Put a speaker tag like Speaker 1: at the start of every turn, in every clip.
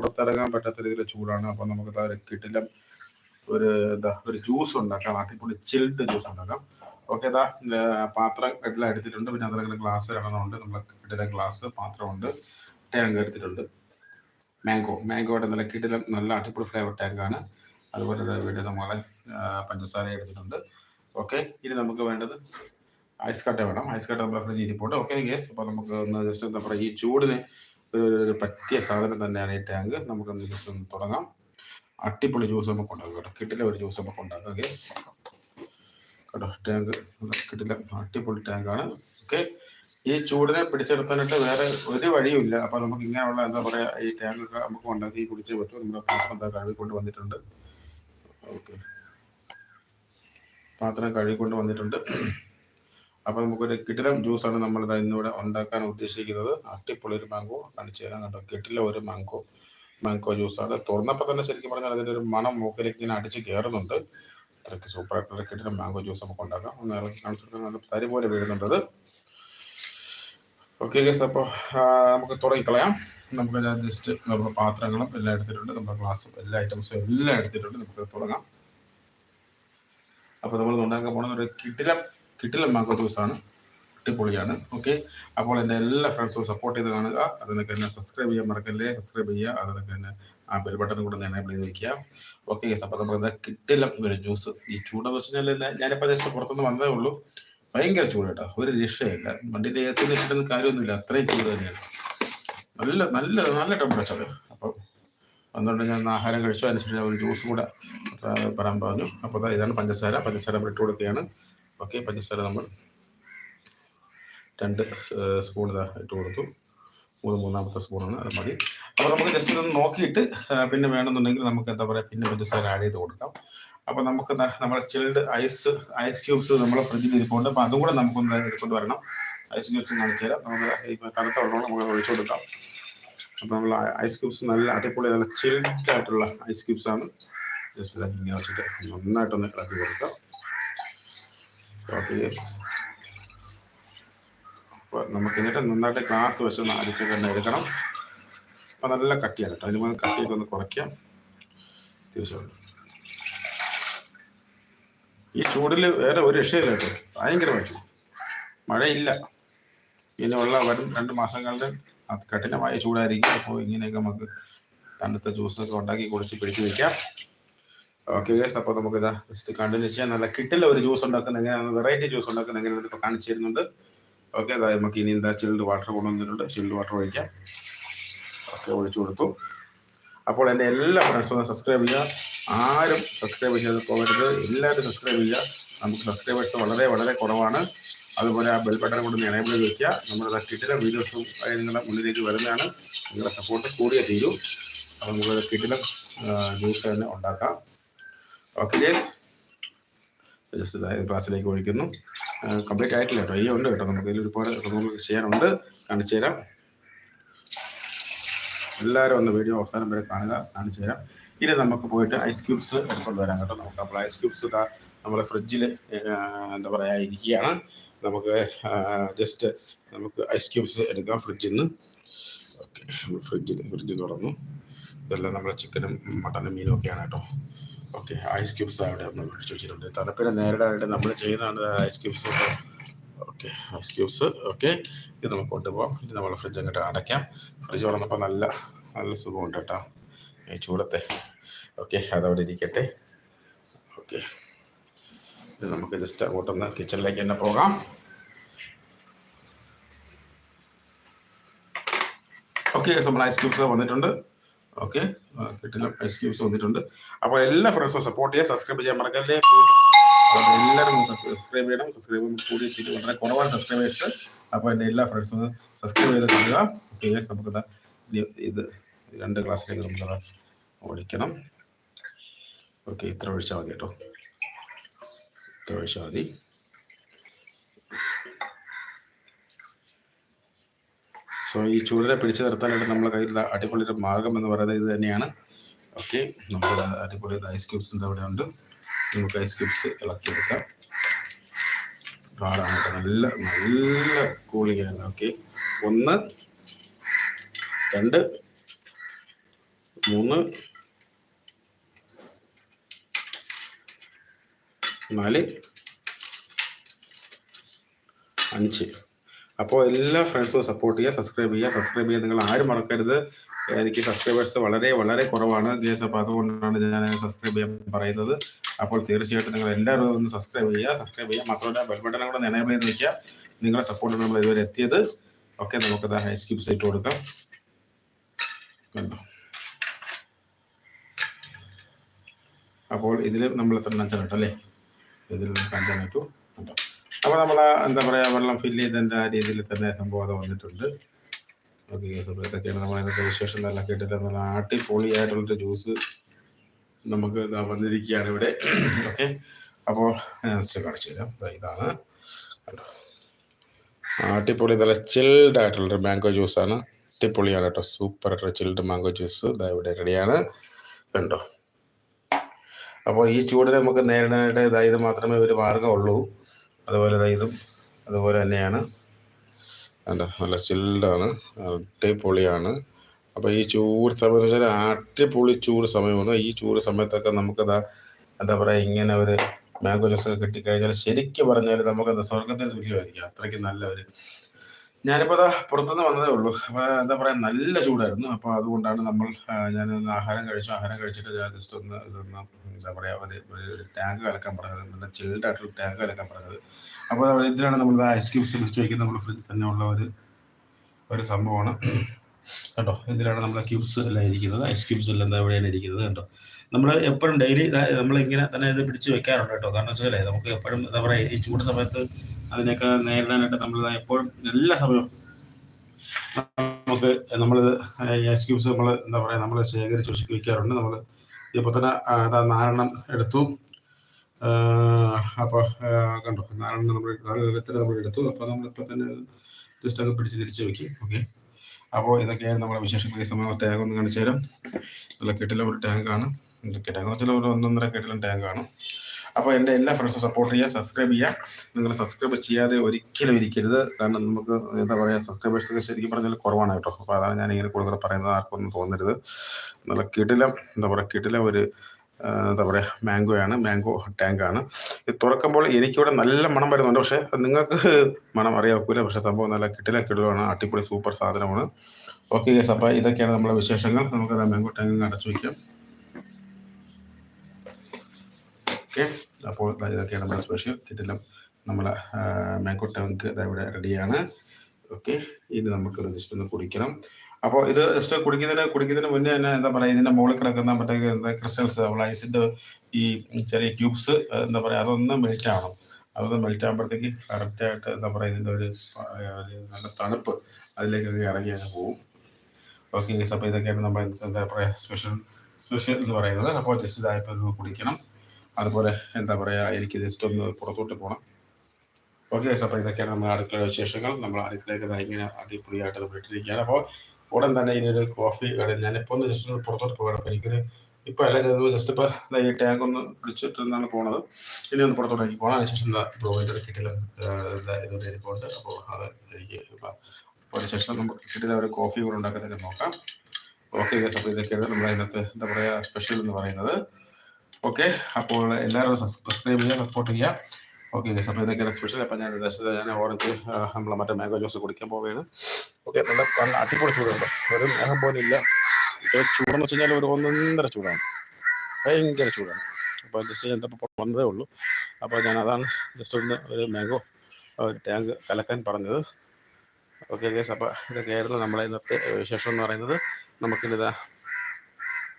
Speaker 1: പുറത്തിറങ്ങാൻ പറ്റാത്ത രീതിയിൽ ചൂടാണ്. അപ്പോൾ നമുക്ക് ഒരു കിട്ടില്ല ഒരു എന്താ ഒരു ജ്യൂസ് ഉണ്ടാക്കാം. അടിപൊളി ചിൽഡ് ജ്യൂസ് ഉണ്ടാക്കാം. ഓക്കെ ഇതാ പാത്രം എല്ലാം എടുത്തിട്ടുണ്ട്. പിന്നെ അതിലെ ഗ്ലാസ് ഇടണമുണ്ട് നമ്മൾ കിട്ടില്ല ഗ്ലാസ് പാത്രമുണ്ട്. ടാങ്ക് എടുത്തിട്ടുണ്ട്. മാംഗോ മാംഗോയുടെ നല്ല കിട്ടില്ല നല്ല അടിപൊളി ഫ്ലേവർ ടാങ്കാണ് അതുപോലെ ഇവിടെ നമ്മളെ പഞ്ചസാര എടുത്തിട്ടുണ്ട്. ഓക്കെ ഇനി നമുക്ക് വേണ്ടത് ഐസ് കട്ട വേണം. ഐസ് കട്ട നമ്മുടെ ഫ്രിഡ്ജിൽ ഇരിപ്പുണ്ട്. ഓക്കെ ഗ്യാസ് അപ്പോൾ നമുക്ക് ഒന്ന് ജസ്റ്റ് എന്താ പറയുക ഈ ചൂടിന് ഒരു പറ്റിയ സാധനം തന്നെയാണ് ഈ ടാങ്ക്. നമുക്കൊന്ന് ജസ്റ്റ് ഒന്ന് തുടങ്ങാം. അടിപൊളി ജ്യൂസ് നമുക്ക് ഉണ്ടാക്കാം കേട്ടോ. കിട്ടില്ല ഒരു ജ്യൂസ് നമുക്ക് ഉണ്ടാക്കാം ഓക്കെ കേട്ടോ ടാങ്ക്. കിട്ടില്ല അടിപൊളി ടാങ്കാണ് ഓക്കെ ഈ ചൂടിനെ പിടിച്ചെടുത്താനായിട്ട് വേറെ ഒരു വഴിയുമില്ല. അപ്പൊ നമുക്ക് ഇങ്ങനെയുള്ള എന്താ പറയാ ഈ ടാങ്ക് ഒക്കെ നമുക്ക് ഉണ്ടാക്കി കുടിച്ചേ പറ്റും. നമ്മുടെ പാത്രം എന്താ കഴുകിക്കൊണ്ട് വന്നിട്ടുണ്ട്. ഓക്കെ. പാത്രം കഴുകിക്കൊണ്ട് വന്നിട്ടുണ്ട്. അപ്പൊ നമുക്കൊരു കിടിലം ജ്യൂസാണ് നമ്മൾ ഇതാ ഇന്നിവിടെ ഉണ്ടാക്കാൻ ഉദ്ദേശിക്കുന്നത്. അട്ടിപ്പൊളി ഒരു മാങ്കോ കാണിച്ചു തരാം കേട്ടോ കിട്ടില്ല ഒരു മാങ്കോ മാങ്കോ ജ്യൂസാണ്. തുറന്നപ്പോൾ തന്നെ ശരിക്കും പറഞ്ഞാൽ അതിന്റെ ഒരു മണം മൂക്കിലേക്ക് ഇങ്ങനെ അടിച്ച് കയറുന്നുണ്ട് അത്രയ്ക്ക് സൂപ്പർ ആയിട്ടുള്ള കിടിലം മാങ്കോ ജ്യൂസ് നമുക്ക് ഉണ്ടാക്കാം. ഒന്ന് ഇറക്കി കാണിച്ചു നല്ല തരി പോലെ വീഴുന്നുണ്ട് അത്. ഓക്കെ ഗസ് അപ്പോൾ നമുക്ക് തുടങ്ങിക്കളയാം. നമുക്ക് ജസ്റ്റ് നമ്മുടെ പാത്രങ്ങളും എല്ലാം എടുത്തിട്ടുണ്ട്. നമ്മുടെ ഗ്ലാസും എല്ലാ ഐറ്റംസും എല്ലാം എടുത്തിട്ടുണ്ട്. നമുക്ക് തുടങ്ങാം. അപ്പോൾ നമ്മൾ ഉണ്ടാക്കാൻ പോകുന്ന ഒരു കിട്ടിലം കിട്ടിലം മാങ്കോ ജ്യൂസാണ് അടിപൊളിയാണ്. ഓക്കെ അപ്പോൾ എന്റെ എല്ലാ ഫ്രണ്ട്സും സപ്പോർട്ട് ചെയ്ത് കാണുക. അതിനൊക്കെ എന്നെ സബ്സ്ക്രൈബ് ചെയ്യാൻ മറക്കല്ലേ? സബ്സ്ക്രൈബ് ചെയ്യുക. അതിനൊക്കെ എന്നെ ആ ബെൽ ബട്ടൺ കൂടെ എനേബിൾ ചെയ്ത് വയ്ക്കുക ഓക്കെ ഗസ് അപ്പോൾ നമുക്ക് കിട്ടില്ല ഒരു ജ്യൂസ് ഈ ചൂടെന്ന് വെച്ച് കഴിഞ്ഞാൽ ഞാനിപ്പോൾ ജസ്റ്റ് പുറത്തുനിന്ന് വന്നതേ ഉള്ളൂ. ഭയങ്കര ചൂട് കേട്ടോ. ഒരു രക്ഷയില്ല. വണ്ടിന്റെ സിയിൽ ഇട്ടിട്ട് കാര്യമൊന്നുമില്ല. അത്രയും ചൂട് തന്നെയാണ്. നല്ല നല്ല നല്ല ടെമ്പറേച്ചർ അപ്പം അതുകൊണ്ട് ഞാൻ ആഹാരം കഴിച്ചു. അതിനുശേഷം ഒരു ജ്യൂസ് കൂടെ പറയാൻ പറഞ്ഞു. അപ്പോൾ ഇതാണ് പഞ്ചസാര. പഞ്ചസാര ഇട്ട് കൊടുക്കുകയാണ്. ഓക്കെ പഞ്ചസാര നമ്മൾ രണ്ട് സ്പൂൺ ഇതാ ഇട്ട് കൊടുത്തു. മൂന്ന് മൂന്നാമത്തെ സ്പൂണാണ് അത് മതി. അപ്പോൾ നമുക്ക് ജസ്റ്റ് ഇതൊന്ന് നോക്കിയിട്ട് പിന്നെ വേണമെന്നുണ്ടെങ്കിൽ നമുക്ക് എന്താ പറയുക പിന്നെ പഞ്ചസാര ആഡ് ചെയ്ത് കൊടുക്കാം. അപ്പോൾ നമുക്ക് നമ്മുടെ ചിൽഡ് ഐസ് ഐസ് ക്യൂബ്സ് നമ്മുടെ ഫ്രിഡ്ജിൽ ഇരിപ്പുണ്ട്. അപ്പോൾ അതും കൂടെ നമുക്കൊന്ന് എടുക്കൊണ്ട് വരണം. ഐസ് ക്യൂബ്സ് കാണിച്ചു തരാം. നമുക്ക് തണുത്ത വെള്ളം നമുക്ക് ഒഴിച്ചു കൊടുക്കാം. അപ്പോൾ നമ്മൾ ഐസ് ക്യൂബ്സ് നല്ല അടിപൊളി നല്ല ചിൽഡ് ആയിട്ടുള്ള ഐസ് ക്യൂബ്സ് ആണ്. ജസ്റ്റ് ഇതാക്കി ഇങ്ങനെ വെച്ചിട്ട് നന്നായിട്ടൊന്ന് ഇളക്കി കൊടുക്കാം. അപ്പോൾ നമുക്ക് എന്നിട്ട് നന്നായിട്ട് ഗ്ലാസ് വെച്ച് ഒന്ന് അരിച്ച് തന്നെ എടുക്കണം. അപ്പോൾ നല്ല കട്ടിയാണ് കേട്ടോ. അതിന് കട്ടിയൊക്കെ ഒന്ന് കുറയ്ക്കാം. തീർച്ചയായിട്ടും. ഈ ചൂടിൽ വേറെ ഒരു രക്ഷയില്ല കേട്ടോ. ഭയങ്കരമായി ചൂട് മഴയില്ല. ഇനിയുള്ള വരും രണ്ട് മാസങ്ങളുടെ കഠിനമായ ചൂടായിരിക്കും. അപ്പോൾ ഇങ്ങനെയൊക്കെ നമുക്ക് തണുത്ത ജ്യൂസൊക്കെ ഉണ്ടാക്കി കുടിച്ച് പിടിച്ചു വെക്കാം. ഓക്കെ ഗൈസ് അപ്പോൾ നമുക്ക് ഇതാ ജസ്റ്റ് കണ്ടിന്യൂ ചെയ്യാം. നല്ല കിട്ടില്ല ഒരു ജ്യൂസ് ഉണ്ടാക്കുന്ന എങ്ങനെയാണ് വെറൈറ്റി ജ്യൂസ് ഉണ്ടാക്കുന്ന എങ്ങനെയാണ് ഇപ്പോൾ കാണിച്ചു തരുന്നുണ്ട്. ഓക്കെ അതായത് നമുക്ക് ഇനി എന്താ ചിൽഡ് വാട്ടർ കൊണ്ടുവന്നിട്ടുണ്ട്. ചിൽഡ് വാട്ടർ ഒഴിക്കാം. ഓക്കെ ഒഴിച്ചു കൊടുത്തു. അപ്പോൾ എന്റെ എല്ലാ ഫ്രണ്ട്സും സബ്സ്ക്രൈബ് ചെയ്യുക. ആരും സബ്സ്ക്രൈബ് ചെയ്യാതെ പോകരുത്. എല്ലാവരും സബ്സ്ക്രൈബ് ചെയ്യുക. നമുക്ക് സബ്സ്ക്രൈബേഴ്സ് വളരെ വളരെ കുറവാണ്. അതുപോലെ ആ ബെൽ ബട്ടൺ കൊണ്ട് എനേബിൾ വയ്ക്കുക നമ്മുടെ കിട്ടിലെ വീഡിയോസും നിങ്ങളുടെ മുന്നിലേക്ക് വരുന്നതാണ്. നിങ്ങളുടെ സപ്പോർട്ട് കൂടിയേ തീരൂ. അപ്പോൾ നമുക്ക് കിട്ടിലെ ജ്യൂസ് തന്നെ ഉണ്ടാക്കാം. ഓക്കെ യെസ് ജസ്റ്റ് ഇതായത് ക്ലാസ്സിലേക്ക് ഒഴിക്കുന്നു. കംപ്ലീറ്റ് ആയിട്ടില്ല കേട്ടോ. ഈ ഉണ്ട് കേട്ടോ. നമുക്ക് ഇതിൽ ഒരുപാട് നമുക്ക് ചെയ്യാനുണ്ട്. കാണിച്ചു തരാം. എല്ലാവരും ഒന്ന് വീഡിയോ അവസാനം വരെ കാണുക കാണിച്ചു തരാം. ഇനി നമുക്ക് പോയിട്ട് ഐസ് ക്യൂബ്സ് എടുക്കൊണ്ട് വരാം കേട്ടോ. നമുക്ക് അപ്പോൾ ഐസ് ക്യൂബ്സ് നമ്മുടെ ഫ്രിഡ്ജിൽ എന്താ പറയുക ഇരിക്കുകയാണ്. നമുക്ക് ജസ്റ്റ് നമുക്ക് ഐസ് ക്യൂബ്സ് എടുക്കാം ഫ്രിഡ്ജിൽ നിന്ന് ഓക്കെ ഫ്രിഡ്ജിൽ ഫ്രിഡ്ജ് തുറന്നു. ഇതെല്ലാം നമ്മുടെ ചിക്കനും മട്ടനും മീനും ഒക്കെയാണ് കേട്ടോ. ഓക്കെ ഐസ് ക്യൂബ്സ് അവിടെ നമ്മൾ വിളിച്ചു വെച്ചിട്ടുണ്ട്. തണുപ്പിനെ നേരിടാനായിട്ട് നമ്മൾ ചെയ്യുന്നതാണ് ice cubes okay ice cubes okay ഇത് നമുക്ക് കൊണ്ടുപോകാം ഇത് നമ്മളെ ഫ്രിഡ്ജ് അങ്ങോട്ട് അടയ്ക്കാം. ഫ്രിഡ്ജ് വളർന്നപ്പോൾ നല്ല നല്ല സുഖമുണ്ട് കേട്ടോ. ഈ ചൂടത്തെ. ഓക്കെ അതവിടെ ഇരിക്കട്ടെ. ഓക്കെ നമുക്ക് ജസ്റ്റ് അങ്ങോട്ടൊന്ന് കിച്ചണിലേക്ക് തന്നെ പോകാം. ഓക്കെ നമ്മൾ ഐസ് ക്യൂബ്സ് വന്നിട്ടുണ്ട്. ഓക്കെ കിട്ടില്ല. ഐസ് ക്യൂബ്സ് വന്നിട്ടുണ്ട്. അപ്പോൾ എല്ലാ ഫ്രണ്ട്സും സപ്പോർട്ട് ചെയ്യുക സബ്സ്ക്രൈബ് ചെയ്യാൻ മറക്കല്ലേ? അപ്പോൾ എല്ലാവരും സബ്സ്ക്രൈബ് ചെയ്യണം. സബ്സ്ക്രൈബ് കൂടി വളരെ കുറവാണ് സബ്സ്ക്രൈബേഴ്സ് അപ്പോൾ എന്റെ എല്ലാ ഫ്രണ്ട്സും സബ്സ്ക്രൈബ് ചെയ്ത് കാണുക. ഓക്കെ നമുക്ക് ഇത് രണ്ട് ക്ലാസ്സിലേക്ക് നമ്മൾ ഓടിക്കണം. ഓക്കെ ഇത്ര ഒഴിച്ചാൽ മതി കേട്ടോ. ഇത്ര ഒഴിച്ചാൽ മതി. സോ ഈ ചൂടിനെ പിടിച്ചു നിർത്താനായിട്ട് നമ്മളെ കയ്യിൽ അടിപൊളി ഒരു മാർഗം എന്ന് പറയുന്നത് ഇത് തന്നെയാണ്. ഓക്കെ നമുക്ക് അടിപൊളി ഐസ് ക്യൂബ്സ് ഇവിടെ ഉണ്ട് നമുക്ക് ഐസ് ക്യൂബ്സ് ഇളക്കിയെടുക്കാം. പാടാണ് നല്ല നല്ല നല്ല ആണ്. ഓക്കെ ഒന്ന് രണ്ട് മൂന്ന് നാല് അഞ്ച്. അപ്പോൾ എല്ലാ ഫ്രണ്ട്സും സപ്പോർട്ട് ചെയ്യുക സബ്സ്ക്രൈബ് ചെയ്യുക. സബ്സ്ക്രൈബ് ചെയ്യുക നിങ്ങൾ ആരും മറക്കരുത്. എനിക്ക് സബ്സ്ക്രൈബേഴ്സ് വളരെ വളരെ കുറവാണ്. ഗേസ് അപ്പോൾ അതുകൊണ്ടാണ് ഞാൻ സബ്സ്ക്രൈബ് ചെയ്യാൻ പറയുന്നത്. അപ്പോൾ തീർച്ചയായിട്ടും നിങ്ങൾ എല്ലാവരും ഒന്ന് സബ്സ്ക്രൈബ് ചെയ്യുക. സബ്സ്ക്രൈബ് ചെയ്യുക. മാത്രമല്ല ബെൽ കൂടെ എനേബിൾ വയ്ക്കുക നിങ്ങളെ സപ്പോർട്ട് നമ്മൾ ഇതുവരെ എത്തിയത്. ഓക്കെ നമുക്കത് ഹൈ സ്കിപ്പ് സൈറ്റ് കൊടുക്കാം. കണ്ടോ? അപ്പോൾ ഇതിൽ നമ്മൾ എത്ര എണ്ണം കേട്ടോ അല്ലേ? ഇതിൽ അഞ്ചെണ്ണം ഇട്ടു കണ്ടോ? അപ്പോൾ നമ്മൾ എന്താ പറയുക വെള്ളം ഫില്ല് ചെയ്തതിന്റെ ആ രീതിയിൽ തന്നെ സംഭവം വന്നിട്ടുണ്ട്. ഓക്കെ വിശേഷം നല്ല കേട്ടിട്ട് നല്ല അടിപൊളിയായിട്ടുള്ളൊരു ജ്യൂസ് നമുക്ക് ഇതാ വന്നിരിക്കുകയാണ് ഇവിടെ. ഓക്കെ അപ്പോൾ കാണിച്ചു തരാം. ഇതാണ്. അടിപൊളി നല്ല ചിൽഡ് ആയിട്ടുള്ളൊരു മാംഗോ ജ്യൂസാണ് അടിപൊളിയാണ് കേട്ടോ. സൂപ്പർ ആയിട്ടുള്ള ചിൽഡ് മാംഗോ ജ്യൂസ് ഇതാ ഇവിടെ റെഡിയാണ് കണ്ടോ? അപ്പോൾ ഈ ചൂടിനെ നമുക്ക് നേരിടാനായിട്ട് ഇതായത് മാത്രമേ ഒരു മാർഗമുള്ളൂ അതുപോലെ ഇതും അതുപോലെ തന്നെയാണ്. കണ്ടോ നല്ല ചിൽഡാണ് അടിപൊളിയാണ്. അപ്പോൾ ഈ ചൂട് സമയം എന്ന് വെച്ചാൽ അടിപൊളി ചൂട് സമയമാണ് ഈ ചൂട് സമയത്തൊക്കെ നമുക്കതാ എന്താ പറയുക ഇങ്ങനെ ഒരു മാംഗോ ജ്യൂസ് ഒക്കെ കിട്ടിക്കഴിഞ്ഞാൽ ശരിക്കും പറഞ്ഞാൽ നമുക്കത് സ്വർഗത്തിന് തുല്യമായിരിക്കും. അത്രയ്ക്ക് നല്ല ഒരു ഞാനിപ്പോൾ അതാ പുറത്തുനിന്ന് വന്നതേ ഉള്ളൂ. അപ്പോൾ എന്താ പറയാ നല്ല ചൂടായിരുന്നു. അപ്പോൾ അതുകൊണ്ടാണ് നമ്മൾ ഞാൻ ആഹാരം കഴിച്ചു. ആഹാരം കഴിച്ചിട്ട് ഞാൻ ജസ്റ്റ് ഒന്ന് ഇതൊന്ന് എന്താ പറയാ ഒരു ഒരു ടാങ്ക് കലക്കാൻ പറഞ്ഞത്. നല്ല ചിൽഡ് ആയിട്ടുള്ള ടാങ്ക് കലക്കാൻ പറഞ്ഞത്. അപ്പോൾ ഇതിലാണ് നമ്മൾ ഐസ് ക്യൂബ്സ് പിടിച്ച് വയ്ക്കുന്നത് നമ്മുടെ ഫ്രിഡ്ജിൽ തന്നെ ഉള്ള ഒരു ഒരു സംഭവമാണ്. കേട്ടോ ഇതിലാണ് നമ്മുടെ ക്യൂബ്സ് എല്ലാം ഇരിക്കുന്നത്. ഐസ് ക്യൂബ്സ് എല്ലാം എവിടെയാണ് ഇരിക്കുന്നത്. കേട്ടോ നമ്മൾ എപ്പോഴും ഡെയിലി നമ്മൾ ഇങ്ങനെ തന്നെ ഇത് പിടിച്ച് വെക്കാറുണ്ട് കേട്ടോ. കാരണം വെച്ചാൽ നമുക്ക് എപ്പോഴും എന്താ പറയുക ഈ ചൂട് സമയത്ത് അതിനെയൊക്കെ നേരിടാനായിട്ട് നമ്മൾ എപ്പോഴും എല്ലാ സമയവും നമുക്ക് നമ്മൾ എക്സ്ക്യൂസ് നമ്മൾ എന്താ പറയുക നമ്മൾ ശേഖരിച്ച് വെക്കാറുണ്ട്. നമ്മൾ ഇപ്പോൾ തന്നെ അതാ നാരണം എടുത്തു. അപ്പോൾ കണ്ടു നാരണം നമ്മൾ നാലെണ്ണത്തിന് നമ്മൾ എടുത്തു. അപ്പോൾ നമ്മളിപ്പോൾ തന്നെ ജസ്റ്റ് ഒക്കെ പിടിച്ച് തിരിച്ച് വയ്ക്കും ഓക്കെ? അപ്പോൾ ഇതൊക്കെയാണ് നമ്മുടെ വിശേഷങ്ങൾ ഈ സമയം ടാങ്ക് ഒന്ന് കാണിച്ചു തരാം. നല്ല കെട്ടിലെ ഒരു ടാങ്കാണ് ടാങ്ക് വെച്ചാൽ ഒരു ഒന്നൊന്നര കെട്ടിലും ടാങ്കാണ്. അപ്പോൾ എന്റെ എല്ലാ ഫ്രണ്ട്സും സപ്പോർട്ട് ചെയ്യുക സബ്സ്ക്രൈബ് ചെയ്യുക. നിങ്ങൾ സബ്സ്ക്രൈബ് ചെയ്യാതെ ഒരിക്കലും ഇരിക്കരുത്. കാരണം നമുക്ക് എന്താ പറയുക സബ്സ്ക്രൈബേഴ്സൊക്കെ ശരിക്കും പറഞ്ഞാൽ കുറവാണ് കേട്ടോ. അപ്പോൾ അതാണ് ഞാൻ ഇങ്ങനെ കൂടുതൽ പറയുന്നത്. ആർക്കൊന്നും തോന്നരുത്. നല്ല കിടിലം എന്താ പറയുക കിടിലം ഒരു എന്താ പറയുക മാംഗോ ആണ്. മാംഗോ ടാങ്കാണ് ഇത് തുറക്കുമ്പോൾ എനിക്കിവിടെ നല്ല മണം വരുന്നുണ്ട്. പക്ഷേ നിങ്ങൾക്ക് മണം അറിയാക്കൂല പക്ഷേ സംഭവം നല്ല കിട്ടില കിടുവാണ് അടിപൊളി സൂപ്പർ സാധനമാണ്. ഓക്കെ ഗേസ് അപ്പോൾ ഇതൊക്കെയാണ് നമ്മുടെ വിശേഷങ്ങൾ. നമുക്ക് മാംഗോ ടാങ്ക് അടച്ചു വയ്ക്കാം ഓക്കെ. അപ്പോൾ ഇതൊക്കെയാണ് നമ്മുടെ സ്പെഷ്യൽ കിട്ടിലും നമ്മളെ മാങ്കോ ടാങ്ക് ഇവിടെ റെഡിയാണ് ഓക്കെ. ഇത് നമുക്ക് ജസ്റ്റ് ഒന്ന് കുടിക്കണം. അപ്പോൾ ഇത് ജസ്റ്റ് കുടിക്കുന്നതിന് കുടിക്കുന്നതിന് മുന്നേ തന്നെ എന്താ പറയുക ഇതിന്റെ മുകളിൽ കിടക്കുന്ന മറ്റേ എന്താ ക്രിസ്റ്റൽസ് നമ്മൾ ഐസിന്റെ ഈ ചെറിയ ക്യൂബ്സ് എന്താ പറയുക അതൊന്ന് മെൽറ്റ് ആവണം. അതൊന്ന് മെൽറ്റ് ആകുമ്പോഴത്തേക്ക് കറക്റ്റായിട്ട് എന്താ പറയുക ഇതിന്റെ ഒരു നല്ല തണുപ്പ് അതിലേക്ക് ഇറങ്ങി അങ്ങ് പോകും ഓക്കെ അപ്പോൾ ഇതൊക്കെയാണ് നമ്മൾ എന്താ പറയുക സ്പെഷ്യൽ സ്പെഷ്യൽ എന്ന് പറയുന്നത്. അപ്പോൾ ജസ്റ്റ് ഇതായപ്പോൾ കുടിക്കണം. അതുപോലെ എന്താ പറയുക എനിക്ക് ജസ്റ്റ് ഒന്ന് പുറത്തോട്ട് പോകണം ഓക്കെ ഗൈസ് അപ്പോൾ ഇതൊക്കെയാണ് നമ്മുടെ അടുക്കള വിശേഷങ്ങൾ. നമ്മൾ അടുക്കളയൊക്കെ ഭയങ്കര അടിപൊളിയായിട്ട് നമ്മൾ അപ്പോൾ ഉടൻ തന്നെ ഇതിനൊരു കോഫി കട ഞാനിപ്പോൾ ഒന്ന് ജസ്റ്റ് ഒന്ന് പുറത്തോട്ട് പോകണം അപ്പോൾ എനിക്കൊരു ഇപ്പോൾ അല്ലെങ്കിൽ ജസ്റ്റ് ഇപ്പോൾ ഈ ടാങ്ക് ഒന്ന് പിടിച്ചിട്ട് നിന്നാണ് പോണത്. ഇനി ഒന്ന് പുറത്തോട്ട് പുറത്തോട്ടേക്ക് പോകണം അതിനുശേഷം എന്താ ബ്രോയിന്റെ കിട്ടിലും ഇതുകൊണ്ട് ഇരിപ്പുണ്ട്. അപ്പോൾ അത് എനിക്ക് അതിന് അതിനുശേഷം നമുക്ക് കിട്ടിയത് ഒരു കോഫി കൂടെ ഉണ്ടാക്കുന്നതൊക്കെ നോക്കാം. ഓക്കെ ഗസ് അപ്പോൾ ഇതൊക്കെയാണ് നമ്മുടെ എന്താ പറയുക സ്പെഷ്യൽ എന്ന് പറയുന്നത്. ഓക്കെ അപ്പോൾ എല്ലാവരും സബ്സ്ക്രൈബ് ചെയ്യുക സപ്പോർട്ട് ചെയ്യുക. ഓക്കെ അപ്പോൾ ഇതൊക്കെയാണ് സ്പെഷ്യൽ അപ്പം ഞാൻ ഉദ്ദേശിച്ചത് ഞാൻ ഓറഞ്ച് നമ്മളെ മറ്റേ മാംഗോ ജ്യൂസ് കുടിക്കാൻ പോവുകയാണ്. ഓക്കെ നല്ല നല്ല അടിപൊളി ചൂടുണ്ട്. ഒരു മേഘം പോലില്ല ഇപ്പോൾ ചൂടെന്ന് വെച്ച് കഴിഞ്ഞാൽ ഒരു ഒന്നൊന്നര ചൂടാണ്. ഭയങ്കര ചൂടാണ്. അപ്പോൾ ജസ്റ്റ് ഞാൻ ഇപ്പോൾ വന്നതേ ഉള്ളൂ. അപ്പോൾ ഞാൻ അതാണ് ജസ്റ്റ് ഒന്ന് ഒരു മാംഗോ ടാങ്ക് കലക്കാൻ പറഞ്ഞത്. ഓക്കെ ഗേസ് അപ്പോൾ ഇതൊക്കെയായിരുന്നു നമ്മളെ ഇന്നത്തെ വിശേഷം എന്ന് പറയുന്നത്. നമുക്കിനിതാ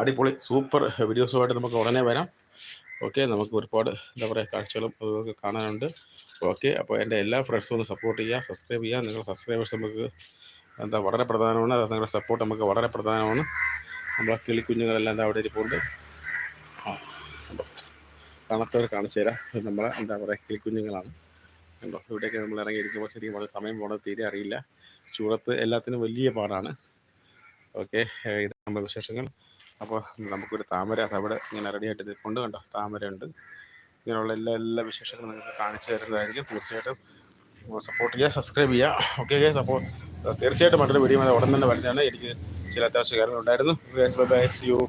Speaker 1: അടിപൊളി സൂപ്പർ വീഡിയോസുമായിട്ട് നമുക്ക് ഉടനെ വരാം. ഓക്കെ നമുക്ക് ഒരുപാട് എന്താ പറയുക കാഴ്ചകളും അതൊക്കെ കാണാനുണ്ട്. ഓക്കെ അപ്പോൾ എന്റെ എല്ലാ ഫ്രണ്ട്സും ഒന്ന് സപ്പോർട്ട് ചെയ്യുക സബ്സ്ക്രൈബ് ചെയ്യുക. നിങ്ങളുടെ സബ്സ്ക്രൈബേഴ്സ് നമുക്ക് എന്താ വളരെ പ്രധാനമാണ്. നിങ്ങളുടെ സപ്പോർട്ട് നമുക്ക് വളരെ പ്രധാനമാണ്. നമ്മളെ കിളിക്കുഞ്ഞുങ്ങളെല്ലാം എന്താ അവിടെ ഇരിപ്പുണ്ട്. ആ കാണാത്തവർ കാണിച്ചു തരാം. നമ്മളെ എന്താ പറയുക കിളിക്കുഞ്ഞുങ്ങളാണ് കണ്ടോ? ഇവിടെയൊക്കെ നമ്മൾ ഇറങ്ങിയിരിക്കുമ്പോൾ ശരിക്കും വളരെ സമയം പോകുന്നത് തീരെ അറിയില്ല. ചൂടത്ത് എല്ലാത്തിനും വലിയ പാടാണ്. ഓക്കെ ഇത് നമ്മുടെ വിശേഷങ്ങൾ. അപ്പോൾ നമുക്കൊരു താമര അതവിടെ ഇങ്ങനെ റെഡി ആയിട്ട് നിൽപ്പുണ്ട് കണ്ടോ താമരയുണ്ട്. ഇങ്ങനെയുള്ള എല്ലാ എല്ലാ വിശേഷങ്ങളും നിങ്ങൾക്ക് കാണിച്ചു തരുന്നതായിരിക്കും. തീർച്ചയായിട്ടും സപ്പോർട്ട് ചെയ്യുക സബ്സ്ക്രൈബ് ചെയ്യുക. ഓക്കെ ഗൈസ് അപ്പോൾ തീർച്ചയായിട്ടും മറ്റൊരു വീഡിയോ ഉടൻ തന്നെ വരുന്നതാണ്. എനിക്ക് ചില അത്യാവശ്യ കാര്യങ്ങളുണ്ടായിരുന്നു. Bye bye see you